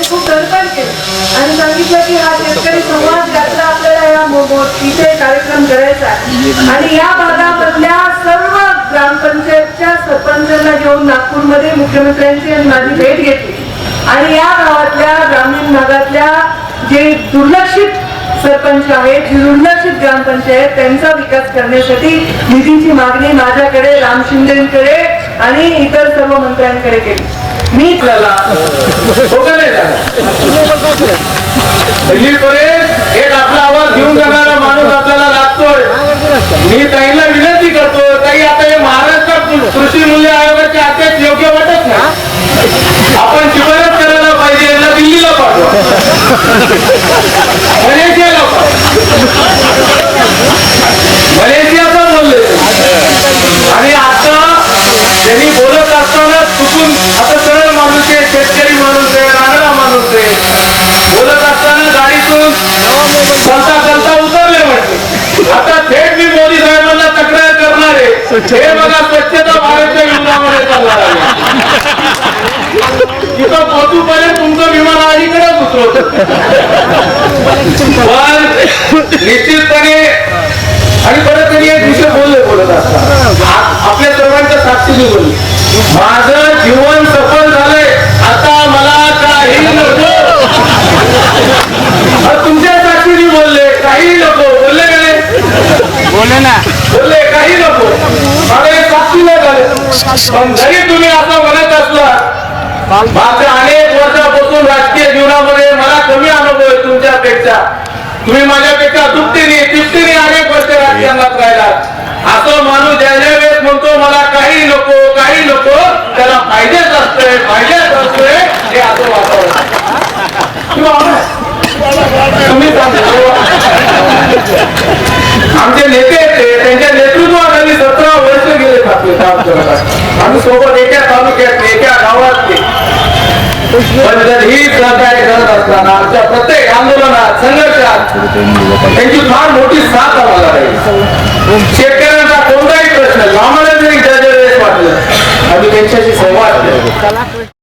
त्यांनी खूप दडपण केलं. आणि सांगितलं की हा शेतकरी संवाद यात्रा आपल्याला या इथे कार्यक्रम करायचा आणि या भागामधल्या सर्व ग्रामपंचायतच्या सरपंचांना घेऊन नागपूरमध्ये मुख्यमंत्र्यांची आणि माझी भेट घेतली. आणि या गावातल्या ग्रामीण भागातल्या जे दुर्लक्षित सरपंच आहेत जी दुर्लक्षित ग्रामपंचायत त्यांचा विकास करण्यासाठी निधीची मागणी माझ्याकडे राम शिंदेकडे आणि इतर सर्व मंत्र्यांकडे केली. मी आपल्याला हो का नाही झालं? दिल्लीपर्यंत एक आपला आवाज घेऊन जाणारा माणूस आपल्याला लागतोय मी ताईला स्वच्छ हे बघा स्वच्छता भारतच्या विमानामध्ये चालणार आहे. तिथं पोहोचूपर्यंत तुमचं विमान अलीकडेच उतरवत. पण निश्चितपणे आणि परत तरी एक विषय बोलले बोलत असतात आपल्या सर्वांच्या साक्षीने बोलले. माझं जीवन सफल झालंय आता मला काही नको अहो, तुमच्या साक्षीने बोलले काही नको बोलले का नाही बोले ना बोलले काही नको मला हे साक्षी नाही झाले पण जरी तुम्ही असं म्हणत असला. मागच्या अनेक वर्षापासून राजकीय जीवनामध्ये मला कमी अनुभव आहे तुमच्यापेक्षा. तुम्ही माझ्यापेक्षा दुपटीने तिपटीने अनेक वर्ष राजकारणात राहिला असं माणूस ज्या ज्या वेळेस म्हणतो मला काही नको काही नको त्याला पाहिजेच असतंय पाहिजेच असतंय. हे असं वातावरण. तुम्ही आमचे नेते काम करत आहेत. आम्ही सोबत एका तालुक्यात एका गावात पण जर ही सहकार्य करत असताना आमच्या प्रत्येक आंदोलनात संघर्षात त्यांची फार मोठी साथ आम्हाला राहील शेतकऱ्यांचा कोणताही प्रश्न आम्हाला जरी ज्या ज्या वेळेस वाटलं आम्ही त्यांच्याशी संवाद